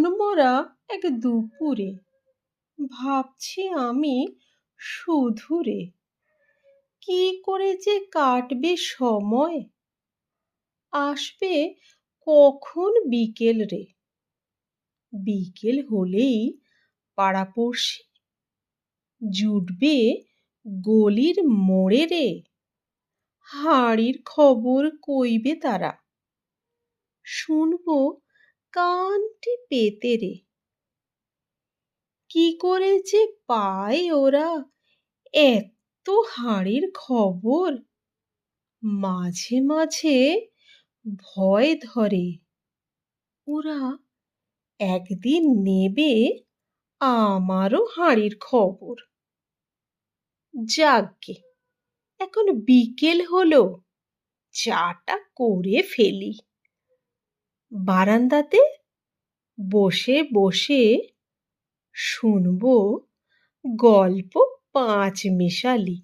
মন মরা এক দুপুরে। ভাবছি আমি শুধুরে কি করে যে কাটবে সময়? আসবে কখন বিকেল রে? বিকেল হলেই পাড়াপড়শি জুটবে গলির মোড়ে রে? হাড়ির খবর কইবে তারা? শুনব কানটি পেতে রে। কি করে যে পায় ওরা, এত হাঁড়ির খবর। মাঝে মাঝে ভয় ধরে। ওরা একদিন নেবে আমারও হাঁড়ির খবর। যাকগে, এখন বিকেল হলো, চাটা করে ফেলি। বারান্দাতে বসে বসে শুনব গল্প পাঁচ মিশালি।